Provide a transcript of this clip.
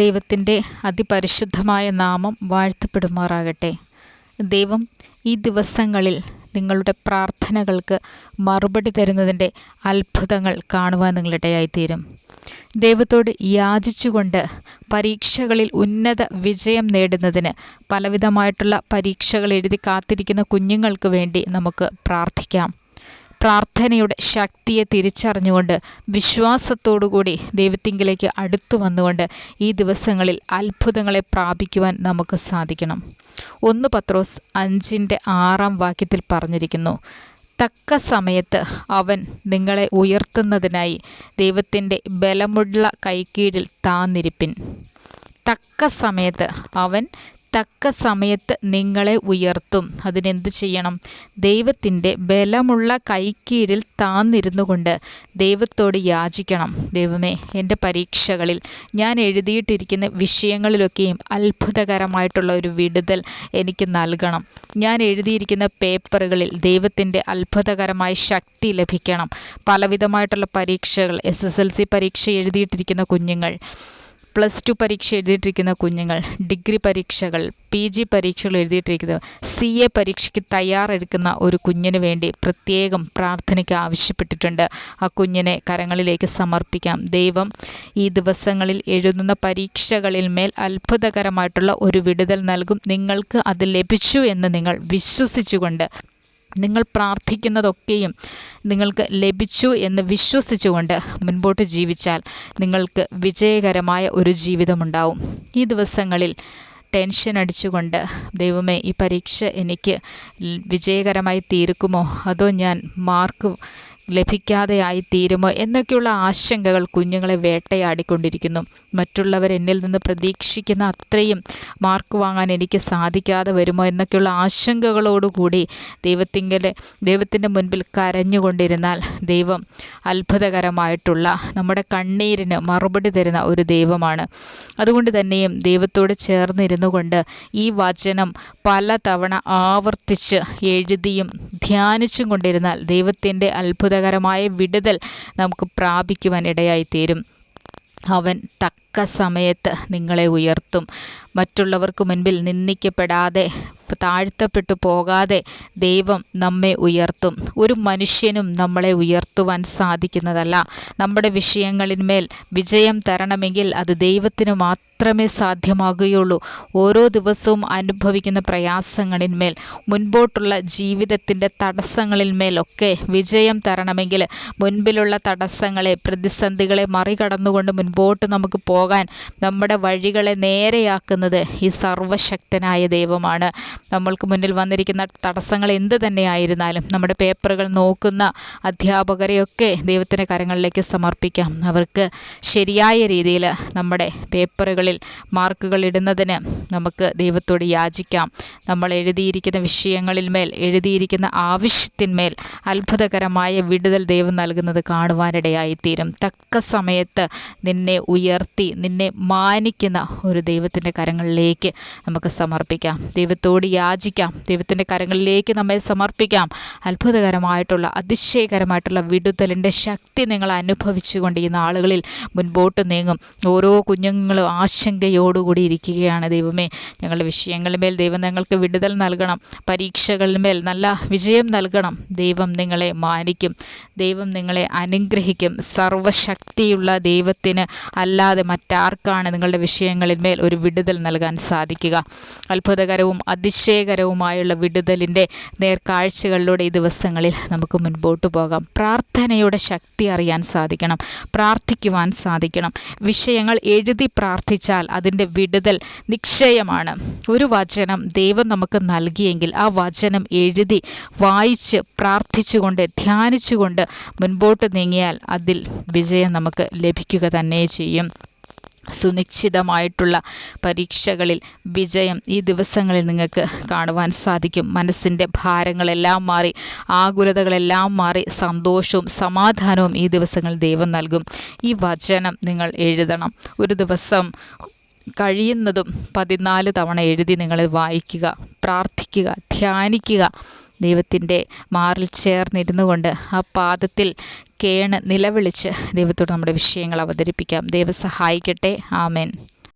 ദൈവത്തിന്റെ അതിപരിശുദ്ധമായ നാമം വാഴ്ത്തപ്പെടുമാറാകട്ടെ. ദൈവം ഈ ദിവസങ്ങളിൽ നിങ്ങളുടെ പ്രാർത്ഥനകൾക്ക് മറുപടി തരുന്നതിന്റെ അത്ഭുതങ്ങൾ കാണുവാൻ നിങ്ങളിടയായിത്തീരും. ദൈവത്തോട് യാചിച്ചുകൊണ്ട് പരീക്ഷകളിൽ ഉന്നത വിജയം നേടുന്നതിന് പലവിധമായിട്ടുള്ള പരീക്ഷകൾ എഴുതി കാത്തിരിക്കുന്ന കുഞ്ഞുങ്ങൾക്ക് വേണ്ടി നമുക്ക് പ്രാർത്ഥിക്കാം. പ്രാർത്ഥനയുടെ ശക്തിയെ തിരിച്ചറിഞ്ഞുകൊണ്ട് വിശ്വാസത്തോടുകൂടി ദൈവത്തിങ്കിലേക്ക് അടുത്തു വന്നുകൊണ്ട് ഈ ദിവസങ്ങളിൽ അത്ഭുതങ്ങളെ പ്രാപിക്കുവാൻ നമുക്ക് സാധിക്കണം. ഒന്ന് പത്രോസ് അഞ്ചിന്റെ ആറാം വാക്യത്തിൽ പറഞ്ഞിരിക്കുന്നു തക്ക സമയത്ത് അവൻ നിങ്ങളെ ഉയർത്തുന്നതിനായി ദൈവത്തിന്റെ ബലമുള്ള കൈക്കീഴിൽ താന്നിരിപ്പിൻ. തക്ക സമയത്ത് അവൻ തക്ക സമയത്ത് നിങ്ങളെ ഉയർത്തും. അതിനെന്ത് ചെയ്യണം? ദൈവത്തിന്റെ ബലമുള്ള കൈക്കീഴിൽ താന്നിരുന്നു കൊണ്ട് ദൈവത്തോട് യാചിക്കണം. ദൈവമേ എന്റെ പരീക്ഷകളിൽ ഞാൻ എഴുതിയിട്ടിരിക്കുന്ന വിഷയങ്ങളിലൊക്കെയും അത്ഭുതകരമായിട്ടുള്ള ഒരു വിടുതൽ എനിക്ക് നൽകണം. ഞാൻ എഴുതിയിരിക്കുന്ന പേപ്പറുകളിൽ ദൈവത്തിന്റെ അത്ഭുതകരമായ ശക്തി ലഭിക്കണം. പലവിധമായിട്ടുള്ള പരീക്ഷകൾ എസ് എസ് എൽ സി പരീക്ഷ എഴുതിയിട്ടിരിക്കുന്ന കുഞ്ഞുങ്ങൾ പ്ലസ് ടു പരീക്ഷ എഴുതിയിട്ടിരിക്കുന്ന കുഞ്ഞുങ്ങൾ ഡിഗ്രി പരീക്ഷകൾ പി ജി പരീക്ഷകൾ എഴുതിയിട്ടിരിക്കുന്നത് സി എ പരീക്ഷയ്ക്ക് തയ്യാറെടുക്കുന്ന ഒരു കുഞ്ഞിന് വേണ്ടി പ്രത്യേകം പ്രാർത്ഥനയ്ക്ക് ആവശ്യപ്പെട്ടിട്ടുണ്ട്. ആ കുഞ്ഞിനെ കരങ്ങളിലേക്ക് സമർപ്പിക്കാം. ദൈവം ഈ ദിവസങ്ങളിൽ എഴുതുന്ന പരീക്ഷകളിൽ മേൽ അത്ഭുതകരമായിട്ടുള്ള ഒരു വിടുതൽ നൽകും. നിങ്ങൾക്ക് അത് ലഭിച്ചു എന്ന് നിങ്ങൾ വിശ്വസിച്ചുകൊണ്ട് നിങ്ങൾ പ്രാർത്ഥിക്കുന്നതൊക്കെയും നിങ്ങൾക്ക് ലഭിച്ചു എന്ന് വിശ്വസിച്ചുകൊണ്ട് മുൻപോട്ട് ജീവിച്ചാൽ നിങ്ങൾക്ക് വിജയകരമായ ഒരു ജീവിതമുണ്ടാവും. ഈ ദിവസങ്ങളിൽ ടെൻഷൻ അടിച്ചുകൊണ്ട് ദൈവമേ ഈ പരീക്ഷ എനിക്ക് വിജയകരമായി തീർക്കുമോ? അതോ ഞാൻ മാർക്ക് ലഭിക്കാതെയായി തീരുമോ എന്നൊക്കെയുള്ള ആശങ്കകൾ കുഞ്ഞുങ്ങളെ വേട്ടയാടിക്കൊണ്ടിരിക്കുന്നു. മറ്റുള്ളവർ എന്നിൽ നിന്ന് പ്രതീക്ഷിക്കുന്ന അത്രയും മാർക്ക് വാങ്ങാൻ എനിക്ക് സാധിക്കാതെ വരുമോ എന്നൊക്കെയുള്ള ആശങ്കകളോടുകൂടി ദൈവത്തിന്റെ ദൈവത്തിന്റെ മുൻപിൽ കരഞ്ഞുകൊണ്ടിരുന്നാൽ ദൈവം അത്ഭുതകരമായിട്ടുള്ള നമ്മുടെ കണ്ണീരിന് മറുപടി തരുന്ന ഒരു ദൈവമാണ്. അതുകൊണ്ട് തന്നെയും ദൈവത്തോട് ചേർന്നിരുന്നു കൊണ്ട് ഈ വചനം പലതവണ ആവർത്തിച്ച് എഴുതിയും ധ്യാനിച്ചും കൊണ്ടിരുന്നാൽ ദൈവത്തിന്റെ അത്ഭുതകരമായ വിടുതൽ നമുക്ക് പ്രാപിക്കുവാൻ ഇടയായിത്തീരും അവൻ തക്ക സമയത്ത് നിങ്ങളെ ഉയർത്തും. മറ്റുള്ളവർക്ക് മുൻപിൽ നിന്ദിക്കപ്പെടാതെ താഴ്ത്തപ്പെട്ടു പോകാതെ ദൈവം നമ്മെ ഉയർത്തും. ഒരു മനുഷ്യനും നമ്മളെ ഉയർത്തുവാൻ സാധിക്കുന്നതല്ല. നമ്മുടെ വിഷയങ്ങളിന്മേൽ വിജയം തരണമെങ്കിൽ അത് ദൈവത്തിന് മാത്രമേ സാധ്യമാകുകയുള്ളൂ. ഓരോ ദിവസവും അനുഭവിക്കുന്ന പ്രയാസങ്ങളിന്മേൽ മുൻപോട്ടുള്ള ജീവിതത്തിന്റെ തടസ്സങ്ങളിന്മേലൊക്കെ വിജയം തരണമെങ്കിൽ മുൻപിലുള്ള തടസ്സങ്ങളെ പ്രതിസന്ധികളെ മറികടന്നുകൊണ്ട് മുൻപോട്ട് നമുക്ക് പോകാൻ നമ്മുടെ വഴികളെ നേരെയാക്കുന്നത് ഈ സർവശക്തനായ ദൈവമാണ്. നമ്മൾക്ക് മുന്നിൽ വന്നിരിക്കുന്ന തടസ്സങ്ങൾ എന്ത് തന്നെയായിരുന്നാലും നമ്മുടെ പേപ്പറുകൾ നോക്കുന്ന അധ്യാപകരെയൊക്കെ ദൈവത്തിന്റെ കരങ്ങളിലേക്ക് സമർപ്പിക്കാം. അവർക്ക് ശരിയായ രീതിയിൽ നമ്മുടെ പേപ്പറുകളിൽ മാർക്കുകൾ ഇടുന്നതിന് നമുക്ക് ദൈവത്തോട് യാചിക്കാം. നമ്മൾ എഴുതിയിരിക്കുന്ന വിഷയങ്ങളിൽ മേൽ എഴുതിയിരിക്കുന്ന ആവശ്യത്തിന്മേൽ അത്ഭുതകരമായ വിടുതൽ ദൈവം നൽകുന്നത് കാണുവാനിടയായിത്തീരും. തക്ക സമയത്ത് നിന്നെ ഉയർത്തി നിന്നെ മാനിക്കുന്ന ഒരു ദൈവത്തിന്റെ കരങ്ങളിലേക്ക് നമുക്ക് സമർപ്പിക്കാം. ദൈവത്തോട് യാചിക്കാം. ദൈവത്തിന്റെ കരങ്ങളിലേക്ക് നമ്മെ സമർപ്പിക്കാം. അത്ഭുതകരമായിട്ടുള്ള അതിശയകരമായിട്ടുള്ള വിടുതലിന്റെ ശക്തി നിങ്ങൾ അനുഭവിച്ചുകൊണ്ട് ഈ നാളുകളിൽ മുൻപോട്ട് നീങ്ങും. ഓരോ കുഞ്ഞുങ്ങളും ആശങ്കയോടുകൂടി ഇരിക്കുകയാണ് ദൈവമേ. ഞങ്ങളുടെ വിഷയങ്ങളിന്മേൽ ദൈവം ഞങ്ങൾക്ക് വിടുതൽ നൽകണം. പരീക്ഷകളിന്മേൽ നല്ല വിജയം നൽകണം. ദൈവം നിങ്ങളെ മാനിക്കും. ദൈവം നിങ്ങളെ അനുഗ്രഹിക്കും. സർവശക്തിയുള്ള ദൈവത്തിന് അല്ലാതെ മറ്റാർക്കാണ് നിങ്ങളുടെ വിഷയങ്ങളിന്മേൽ ഒരു വിടുതൽ നൽകാൻ സാധിക്കുക. അത്ഭുതകരവും അതിശയ അതിശയകരവുമായുള്ള വിടുതലിന്റെ നേർക്കാഴ്ചകളിലൂടെ ഈ ദിവസങ്ങളിൽ നമുക്ക് മുൻപോട്ട് പോകാം. പ്രാർത്ഥനയുടെ ശക്തി അറിയാൻ സാധിക്കണം പ്രാർത്ഥിക്കുവാൻ സാധിക്കണം. വിഷയങ്ങൾ എഴുതി പ്രാർത്ഥിച്ചാൽ അതിന്റെ വിടുതൽ നിശ്ചയമാണ്. ഒരു വചനം ദൈവം നമുക്ക് നൽകിയെങ്കിൽ ആ വചനം എഴുതി വായിച്ച് പ്രാർത്ഥിച്ചുകൊണ്ട് ധ്യാനിച്ചുകൊണ്ട് മുൻപോട്ട് നീങ്ങിയാൽ അതിൽ വിജയം നമുക്ക് ലഭിക്കുക തന്നെ ചെയ്യും. സുനിശ്ചിതമായിട്ടുള്ള പരീക്ഷകളിൽ വിജയം ഈ ദിവസങ്ങളിൽ നിങ്ങൾക്ക് കാണുവാൻ സാധിക്കും. മനസ്സിന്റെ ഭാരങ്ങളെല്ലാം മാറി ആകുലതകളെല്ലാം മാറി സന്തോഷവും സമാധാനവും ഈ ദിവസങ്ങൾ ദൈവം നൽകും. ഈ വചനം നിങ്ങൾ എഴുതണം. ഒരു ദിവസം കഴിയുന്നതും പതിനാല് തവണ എഴുതി നിങ്ങൾ വായിക്കുക പ്രാർത്ഥിക്കുക ധ്യാനിക്കുക. ദൈവത്തിന്റെ മാറിൽ ചേർന്നിരുന്നു കൊണ്ട് ആ പാദത്തിൽ കേണ് നിലവിളിച്ച് ദൈവത്തോട് നമ്മുടെ വിഷയങ്ങൾ അവതരിപ്പിക്കാം. ദൈവം സഹായിക്കട്ടെ. ആമേൻ.